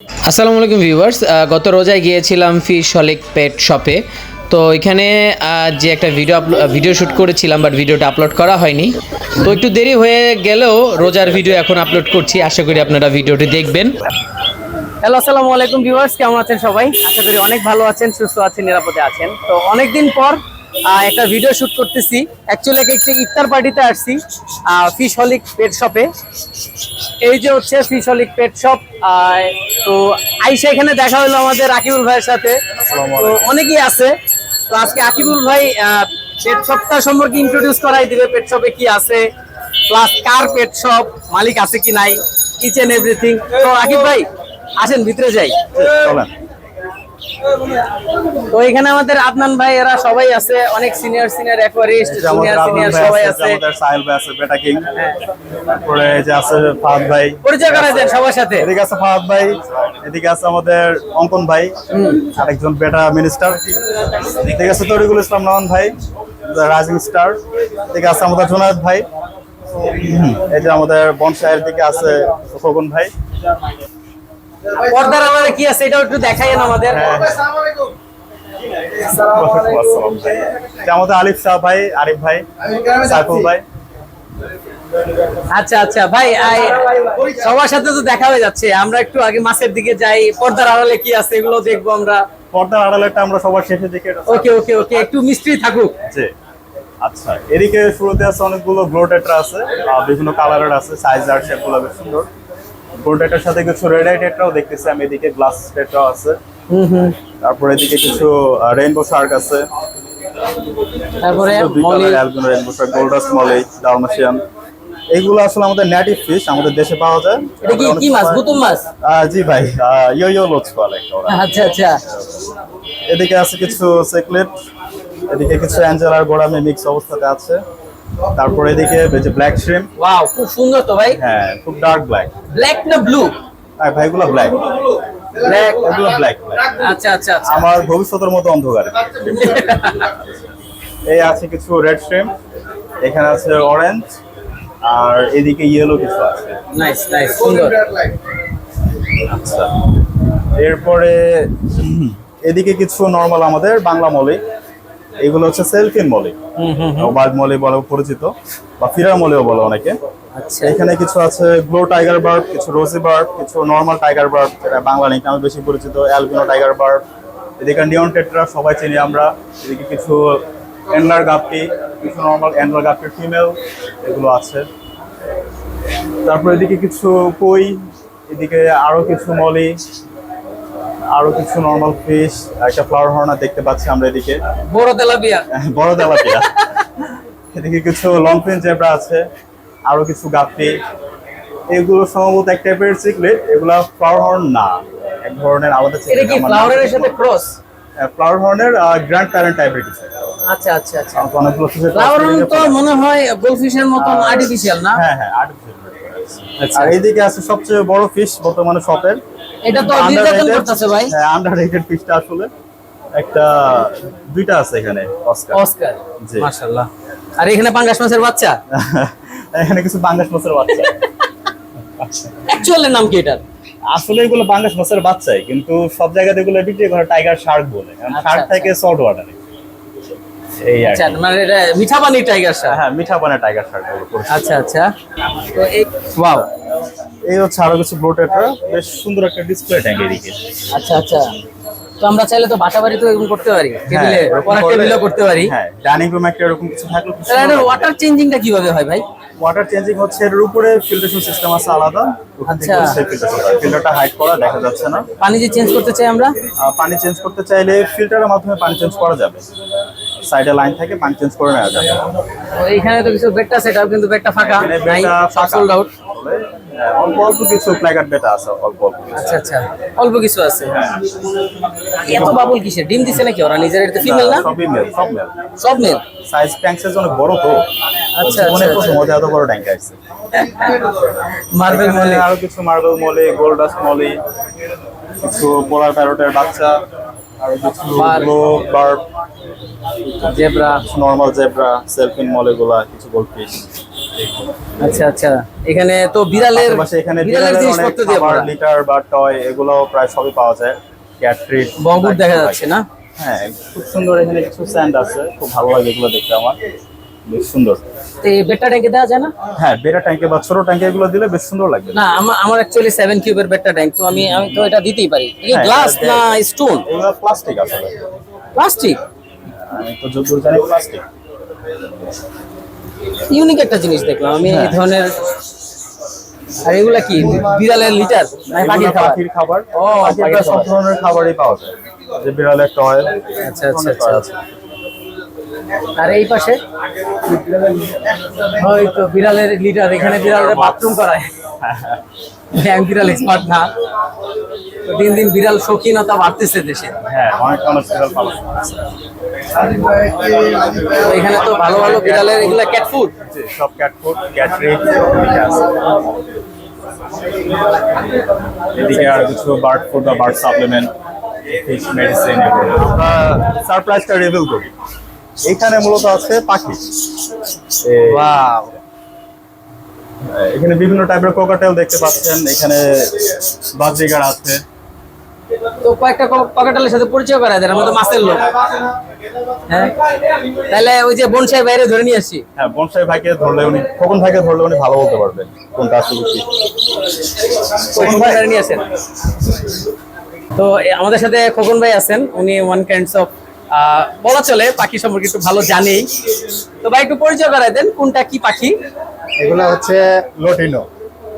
আসসালামু আলাইকুম ভিউয়ার্স গত রোজায় গিয়েছিলাম ফিশ হলিক পেট শপে তো এখানে যে একটা ভিডিও ভিডিও শ্যুট করেছিলাম বাট ভিডিওটা আপলোড করা হয়নি। তো একটু দেরি হয়ে গেলেও রোজার ভিডিও এখন আপলোড করছি। আশা করি আপনারা ভিডিওটি দেখবেন। হ্যালো আসসালামু আলাইকুম ভিউয়ার্স, কেমন আছেন সবাই? আশা করি অনেক ভালো আছেন, সুস্থ আছেন, নিরাপদে আছেন। তো অনেকদিন পর একটা ভিডিও শুট করতেছি। অ্যাকচুয়ালি একটি ইফতার পার্টিতে আসছি ফিশ হলিক পেট শপে এই যে হচ্ছে ফিশ হলিক পেট শপ তো আইসা এখানে দেখা হলো আমাদের আকিবুল ভাইয়ের সাথে। তো অনেকেই আছে। তো আজকে আকিবুল ভাই পেট শপটা সম্পর্কে ইন্ট্রোডিউস করাই দিবে পেট শপে কি আছে প্লাস কার পেট শপ মালিক আছে কি নাই কিচেন এভরিথিং তো আকিব ভাই আসেন ভিতরে যাই। চলেন। তো এখানে আমাদের আদনান ভাই এরা সবাই আছে অনেক senior senior aquarist junior senior সবাই আছে, আমাদের সাহিল ভাই আছে বেটা কিং তারপরে এই যে আছে ফাহাদ ভাই। পরিচয় করা যায় সবার সাথে। এদিকে আছে ফাহাদ ভাই এদিকে আছে আমাদের অঙ্কন ভাই আরেকজন বেটা মিনিস্টার এদিকে আছে তরিকুল ইসলাম নয়ন ভাই রাইজিং স্টার এদিকে আছে আমাদের জোনায়েদ ভাই। এই যে আমাদের বনসাইয়ের দিকে আছে খোকন ভাই। পর্দার আলাদা কি আছে এটাও একটু দেখাইয়েন আমাদের। হ্যাঁ। আমাদের আলিফ শাহ ভাই আরিফ ভাই সাইফুল ভাই? আচ্ছা আচ্ছা। ভাই সবার সাথে তো দেখা হয়ে যাচ্ছে। আমরা একটু আগে মাছের দিকে যাই। পর্দার আড়ালে কি আছে এগুলো দেখব আমরা। পর্দার আড়ালেটা আমরা সবার শেষের দিকে ওকে ওকে ওকে। একটু মিস্ট্রি থাকুক। জি। আচ্ছা এদিকে শুরুতে আছে অনেকগুলো গ্লোটেটার আছে। বিভিন্ন কালারের আছে সাইজ আর শেপগুলো বেশ সুন্দর। গ্লোটেটার সাথে কিছু রেড আই টেটরাও দেখতেছি আমি এদিকে গ্লাস টেটরাও আছে। তারপরে এদিকে কিছু রেইনবো শার্ক আছে। তারপরে molly rainbow shark গোল্ডাস molly dalmatian এইগুলো আসলে আমাদের নেটিভ ফিশ আমাদের দেশে পাওয়া যায়। এটা কি কি মাছ? গুতুম মাছ? জি ভাই ইয়ো ইয়ো লোচ বলে। আচ্ছা আচ্ছা। এদিকে আছে কিছু সেকলেট এদিকে কিছু অ্যাঞ্জেলার গোড়ামে মিক্স অবস্থাতে আছে। তারপরে এদিকে যে ব্ল্যাক শ্রিম ওয়াও খুব সুন্দর তো ভাই। হ্যাঁ খুব ডার্ক ব্ল্যাক ব্ল্যাক না ব্লু হ্যাঁ ভাইগুলো ব্ল্যাক ব্ল্যাক এগুলো ব্ল্যাক আচ্ছা আচ্ছা আচ্ছা। আমার ভবিষ্যতের মতো অন্ধকারে। এই আছে কিছু রেড শ্রিম এখানে আছে অরেঞ্জ আর এদিকে ইয়েলো কিছু আছে। নাইস নাইস সুন্দর। আচ্ছা। এরপরে এদিকে কিছু নর্মাল আমাদের বাংলা মলি এগুলো হচ্ছে সেলফিন মলি। হুম হুম বার্ড মলি বলে পরিচিত বা ফিরার মলিও বলে অনেকে। আচ্ছা। এখানে কিছু আছে গ্লো টাইগার বার্ড কিছু রোজি বার্ড কিছু নর্মাল টাইগার বার্ড যেটা বাংলা নেই নামে বেশি পরিচিত অ্যালবিনো টাইগার বার্ড। এদিকে নিয়ন টেট্রা সবাই চিনি আমরা এদিকে কিছু অ্যান্ডলার গাপ্পি কিছু নর্মাল অ্যান্ডলার গাপ্পির ফিমেল এগুলো আছে। তারপর এদিকে কিছু কই এদিকে আরও কিছু মলি আরও কিছু নর্মাল ফিশ একটা ফ্লাওয়ার হর্না দেখতে পাচ্ছি আমরা এদিকে। বড় তেলাপিয়া। বড় তেলাপিয়া। এদিকে কিছু লং ফিন জেব্রা আছে আরও কিছু গাপ্পি। এগুলো সম্ভবত এক টাইপের সিকলেট এগুলা ফ্লাওয়ার হর্ন না। এক ধরনের আলাদা এটা কি ফ্লাওয়ারের সাথে ক্রস ফ্লাওয়ার হর্নের গ্র্যান্ড প্যারেন্ট টাইপের কিছু। আচ্ছা আচ্ছা আচ্ছা। অনেকগুলো ফিশের ফ্লাওয়ার হর্ন তো মনে হয় গোলফিশের মতন আর্টিফিশিয়াল না? হ্যাঁ হ্যাঁ artificial আর এইদিকে আছে সবচেয়ে বড় ফিশ বর্তমানে শপের এটা তো নির্যাতন করতেছে ভাই। হ্যাঁ আন্ডার রেটেড আসলে একটা দুইটা আছে এখানে অস্কার অস্কার জি। মাশাআল্লাহ। আর এখানে পাঙ্গাস মাছের বাচ্চা? এখানে কিছু পাঙ্গাস মাছের বাচ্চা। অ্যাকচুয়ালি নাম কি এটার? আসলে এগুলো পাঙ্গাস মাছের বাচ্চাই কিন্তু সব জায়গাতে এগুলো বিক্রি করে টাইগার শার্ক বলে। আচ্ছা, শার্ক থাকে থেকে সল্ট ওয়াটারে এই আচ্ছা মানে এটা মিঠা পানি টাইগার শার্ক হ্যাঁ মিঠা পানা টাইগার শার্ক আচ্ছা আচ্ছা। তো এই ওয়াও এই হচ্ছে আরও কিছু বেশ সুন্দর একটা ডিসপ্লে ট্যাঙ্ক এদিকে। আচ্ছা আচ্ছা। তো আমরা চাইলে তো বাসা বাড়িতে এরকম করতে পারি টেবিলে পড়ার টেবিলও করতে পারি। হ্যাঁ ডাইনিং রুম একটা এরকম কিছু থাকলে তাহলে ওয়াটার চেঞ্জিংটা কীভাবে হয় ভাই? ওয়াটার চেঞ্জিং হচ্ছে এর উপরে ফিল্টারেশন সিস্টেম আছে আলাদা ওখান থেকে আচ্ছা। সেই ফিল্টার ফিল্টারটা হাইড করা দেখা যাচ্ছে না। পানি যে চেঞ্জ করতে চাই আমরা? পানি চেঞ্জ করতে চাইলে ফিল্টারের মাধ্যমে পানি চেঞ্জ করা যাবে। সাইডে লাইন থেকে পানি চেঞ্জ করে নেওয়া যাবে। এইখানে তো কিছু বেডটা সেটআপ কিন্তু বেডটা ফাঁকা। নাই সোল্ড আউট হ্যাঁ, অল্প অল্প কিছু প্ল্যাকার্ড বেটা আছে অল্প অল্প আচ্ছা আচ্ছা। অল্প কিছু আছে। এত বাবুল কিসের? ডিম দিছে নাকি ওরা? নিজের এটা ফিমেল না সবই মেল সব মেল সব মেল সাইজ ট্যাঙ্ক সাইজ অনেক বড় তো। আচ্ছা, অনেক আচ্ছা, প্রথম এত বড় ট্যাঙ্ক আছে। মার্বেল মলে। আরও কিছু মার্বেল মলি গোল্ডাস মলি কিছু পোলার প্যারোটের বাচ্চা। Barb zebra. Normal zebra sailfin মলে গুলা কিছু গোল্ডফিশ আচ্ছা আচ্ছা। এখানে তো বিড়ালের এখানে বিড়ালের বিড়ালের জিনিসপত্র দিয়ে ভরা। লিটার বা টয় এগুলো প্রায় সবই পাওয়া যায়। ক্যাট ট্রিট বগুর দেখা যাচ্ছে না? হ্যাঁ খুব সুন্দর এখানে কিছু স্যান্ড আছে। খুব ভালো লাগে এগুলো দেখতে আমার। বেশ সুন্দর। তো ট্যাঙ্কে দেওয়া যায় না? হ্যাঁ ট্যাঙ্কে বা ছোট ট্যাঙ্কে এগুলো দিলে বেশ সুন্দর লাগবে। না আমার আমার অ্যাকচুয়ালি কিউবের ট্যাঙ্ক তো আমি আমি তো এটা দিতেই পারি। হ্যাঁ, গ্লাস না স্টোন এগুলো প্লাস্টিক আসলে প্লাস্টিক আমি তো যতদূর জানি প্লাস্টিক ইউনিক একটা জিনিস দেখলাম আমি এই হ্যাঁ। ধরনের আর এগুলা কি বিড়ালের লিটার না পাখির খাবার? পাখির খাবার। ও, পাখির পাখির সব ধরনের খাবারই পাওয়া যায়। যে বিড়ালের টয় আচ্ছা আচ্ছা আচ্ছা আর এই পাশে হয়তো বিড়ালের লিডার এখানে বিড়ালের বাথরুম করায়। বিড়াল এক্সপার্ট না। দিন দিন বিড়াল শৌখিনতা বাড়তেছে দেশে। হ্যাঁ এখানে তো ভালো ভালো বিড়ালের এগুলা ক্যাট ফুড সব ক্যাট ফুড ক্যাট এদিকে আর কিছু বার্ড ফুড বা বার্ড সাপ্লিমেন্ট ফিশ মেডিসিন এগুলো। আমরা সারপ্রাইজটা রিভিল করি। এখানে মূলত আছে পাখি। এখানে বিভিন্ন টাইপের কোকাটেল দেখতে পাচ্ছেন। এখানে বাজরিগার আছে। তো কয়েকটা পকেটালের সাথে পরিচয় করা দেন আমরা তো মাছের লোক। হ্যাঁ? তাহলে ওই যে বনসাই বাইরে ধরে নিয়ে আসি। হ্যাঁ বনসাই ভাইকে ধরলে উনি খোকন ভাইকে ধরলে উনি ভালো বলতে পারবেন কোনটা আসলে কি। খোকন ভাই ধরে নিয়ে আসেন। তো আমাদের সাথে খোকন ভাই আছেন। উনি ওয়ান কাইন্ডস অফ বলা চলে পাখি সম্পর্কে একটু ভালো জানেই তো ভাই একটু পরিচয় করাই দেন কোনটা কি পাখি? এগুলো হচ্ছে লটিনো।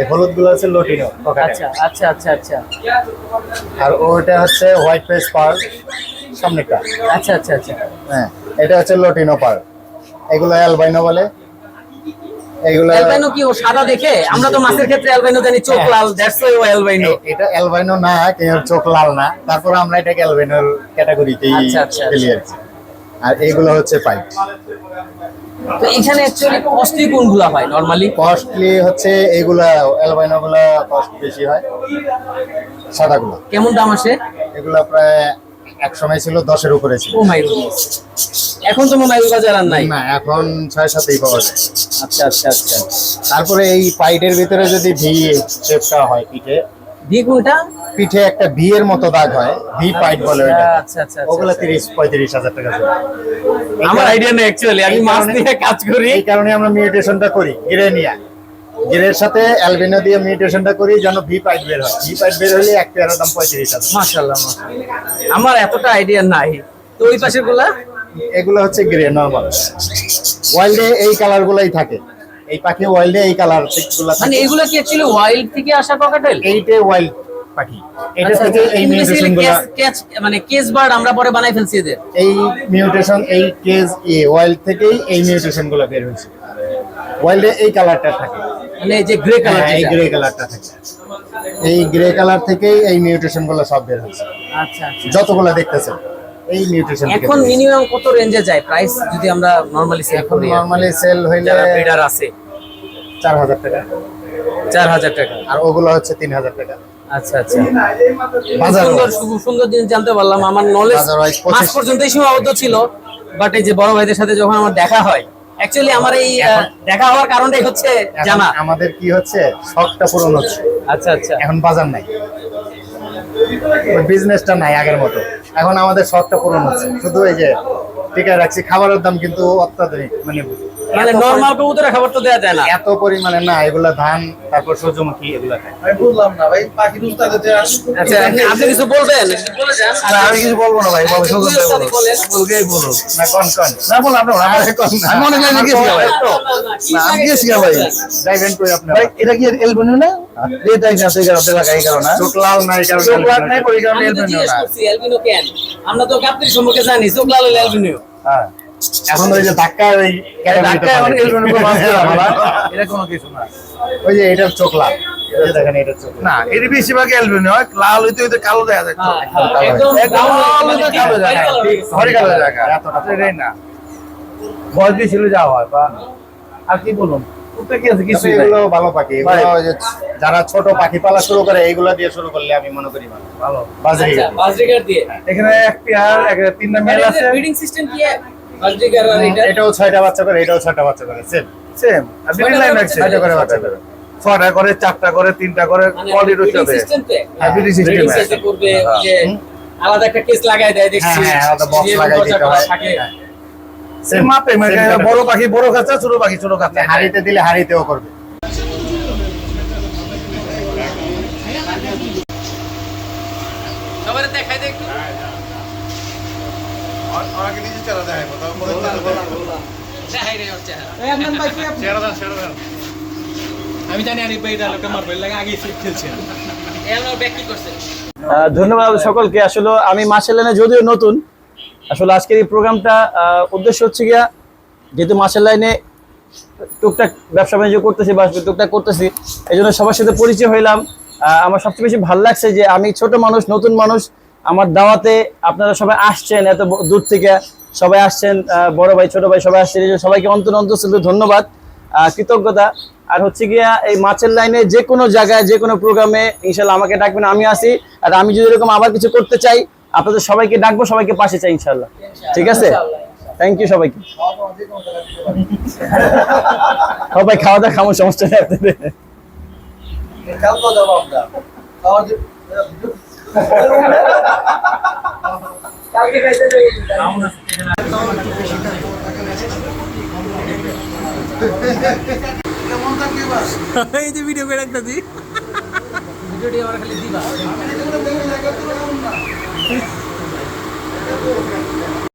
এই হলুদগুলো হচ্ছে লটিনো আচ্ছা আচ্ছা আচ্ছা আচ্ছা। আর ওটা হচ্ছে হোয়াইট ফেস পার সামনেটা আচ্ছা আচ্ছা আচ্ছা। হ্যাঁ এটা হচ্ছে লটিনো পার এগুলো অ্যালবাইনো বলে। অ্যালবাইনো কি ও সাদা দেখে? আমরা তো মাছের ক্ষেত্রে অ্যালবাইনো জানি চোখ লাল দ্যাটস ওয়াই ও অ্যালবাইনো। এটা অ্যালবাইনো না কিন্তু চোখ লাল না। তারপর আমরা এটাকে অ্যালবাইনোর ক্যাটাগরিতেই আচ্ছা, আচ্ছা, ফেলি আর এগুলো হচ্ছে পাইট তো এখানে অ্যাকচুয়ালি কস্টলি কোনগুলা হয় নরমালি কস্টলি হচ্ছে এইগুলা অ্যালবাইনো গুলা কস্ট বেশি হয়। সাদাগুলো। কেমন দাম আসে? এগুলা প্রায় এক সময় ছিল দশের উপরে ছিল। ও মাই এখন তো মোবাইল বাজার আর নাই। না এখন ছয় সাতেই পাওয়া যায়। আচ্ছা আচ্ছা আচ্ছা। তারপরে এই পাইটের ভিতরে যদি ভি শেপটা হয় পিঠে। কোনটা? পিঠে একটা ভি এর মতো দাগ হয় ভি পাইট বলে ওইটা আচ্ছা আচ্ছা ওগুলা আচ্ছা তিরিশ পঁয়ত্রিশ হাজার টাকা করে। আমার আইডিয়া নেই অ্যাকচুয়ালি আমি মাছ নিয়ে কাজ করি। এই কারণে আমরা মিউটেশনটা করি গিরে নিয়ে গিরের সাথে অ্যালবিনো দিয়ে মিউটেশনটা করি যেন ভি পাইট বের হয়। ভি পাইট বের হলে এক পেয়ারের দাম পঁয়ত্রিশ হাজার। মাশাআল্লাহ আমার এতটা আইডিয়া নাই। তো ওই পাশেরগুলা এগুলো হচ্ছে গ্রে নর্মাল। ওয়াইল্ডে এই কালার গুলাই থাকে। এই পাখি ওয়াইল্ডে এই কালারগুলা মানে এগুলো কি অ্যাকচুয়ালি ওয়াইল্ড থেকে আসা ককাটেল এইটে ওয়াইল্ড পাখি। এটা আচ্ছা, থেকে আচ্ছা, এই মিউটেশনগুলা catch, মানে কেস বার্ড আমরা পরে বানাই ফেলছি এদের। এই মিউটেশন এই কেজ এ ওয়াইল্ড থেকেই এই মিউটেশনগুলো বের হয়েছে। ওয়াইল্ডে এই কালারটা থাকে। মানে এই যে গ্রে কালার হ্যাঁ, এই গ্রে কালারটা থাকে। এই গ্রে কালার থেকেই এই মিউটেশনগুলো সব বের হয়েছে। আচ্ছা আচ্ছা যতগুলো দেখতেছেন এই মিউটেশন এখন মিনিমাম কত রেঞ্জে যায়? প্রাইস যদি আমরা নরমালি সেল করি নরমালি সেল হইলে যারা ব্রিডার আছে। চার হাজার টাকা। চার হাজার টাকা। আর ওগুলো হচ্ছে তিন হাজার টাকা। আচ্ছা আচ্ছা। বাজার সুন্দর সুন্দর জিনিস জানতে পারলাম। আমার নলেজ মাস পর্যন্তই সীমাবদ্ধ ছিল বাট এই যে বড় ভাইদের সাথে যখন আমার দেখা হয় অ্যাকচুয়ালি আমার এই দেখা হওয়ার কারণটাই হচ্ছে জানা আমাদের কি হচ্ছে শখটা পূরণ হচ্ছে। আচ্ছা আচ্ছা। এখন বাজার নাই। বিজনেসটা নাই আগের মতো। এখন আমাদের শখটা পূরণ হচ্ছে। শুধু এই যে টিকা রাখছি খাবারের দাম কিন্তু অত্যাধুনিক মানে মানে নরমাল কবুতরের খাবার তো দেওয়া যায় না। এত পরিমাণে না এগুলা ধান তারপর সূর্যমুখী এগুলা খায়। আমি বুঝলাম না ভাই পাখি দুস্তাতে আচ্ছা আপনি আপনি কিছু বলবেন? বলে আর আমি কিছু বলব না ভাই বলো সুযোগ দেবো বলেন। বলকেই বলো না কন কন। না বলো আপনি আমার কন না। আমি অনেক লাইনে গেছি ভাই। না, আমি গেছি ভাই। যাইবেন কই আপনি ভাই এটা কি এলবনি না? কারণে এই কারণে। চোখ লাল নাই কারণ চোখ নাই না করছি কেন? আমরা তো কাপ্তির সম্পর্কে জানি চোখ লাল হলে অ্যালবিনো হ্যাঁ। এখন ওই যে ধাক্কা ওই এটা কোনো কিছু না। ওই যে এটার চোখ লাল। না এর বেশিরভাগ হয় লাল হইতে হইতে কালো দেখা যায় কালো জায়গা এটাই না। বয়স ছিল যাওয়া হয় বা আর কি বলুন? ভালো পাখি। যারা ছোট পাখি পালা শুরু করে এইগুলো দিয়ে শুরু করলে আমি মনে করি ভালো। আচ্ছা, বাজরিগার দিয়ে। এখানে এক পেয়ার এক তিনটা মেল আছে। ব্রিডিং সিস্টেম কি এক বাজরিগার আর এটা এটাও ছয়টা বাচ্চা করে এটাও ছয়টা বাচ্চা করে সেম সেম আর লাইন রাখছে ছয়টা করে বাচ্চা করে। ছয়টা করে চারটা করে তিনটা করে মানে? হ্যাঁ, করবে, আলাদা একটা কেস লাগাই দেয় দেখছি হ্যাঁ, হ্যাঁ, আলাদা box লাগাই দিতে হয়। সেম মাপে বড় পাখি বড় খাচ্ছে ছোট পাখি ছোট খাচ্ছে হাড়িতে দিলে হাড়িতেও করবে সবার দেখাই দে একটু দেখাই রে ওর চেহারা। ধন্যবাদ সকলকে। আসলে আমি মাসের লাইনে যদিও নতুন। আসলে আজকের এই প্রোগ্রামটা উদ্দেশ্য হচ্ছে গিয়া, যেহেতু মাসের লাইনে টুকটাক ব্যবসা বাণিজ্য করতেছি, বা টুকটাক করতেছি এই জন্য সবার সাথে পরিচয় হইলাম। আমার সবচেয়ে বেশি ভালো লাগছে যে আমি ছোট মানুষ, নতুন মানুষ, আমার দাওয়াতে আপনারা সবাই আসছেন এত দূর থেকে। সবাই আসছেন আহ, বড় ভাই ছোট ভাই সবাই আসছেন। এই জন্য সবাইকে অন্তর অন্তর শুধু ধন্যবাদ কৃতজ্ঞতা। আর হচ্ছে গিয়া এই মাছের লাইনে যে কোনো জায়গায় যে কোনো প্রোগ্রামে ইনশাল্লাহ আমাকে ডাকবেন আমি আসি আর আমি যদি এরকম আবার কিছু করতে চাই আপনাদের সবাইকে ডাকবো সবাইকে পাশে চাই ইনশাল্লাহ ঠিক আছে? থ্যাংক ইউ সবাইকে। সবাই খাওয়া দাওয়া খামো সমস্যা নেই আপনাদের। এই যে ভিডিও করে রাখতে দি ভিডিওটি আমার খালি দিবা।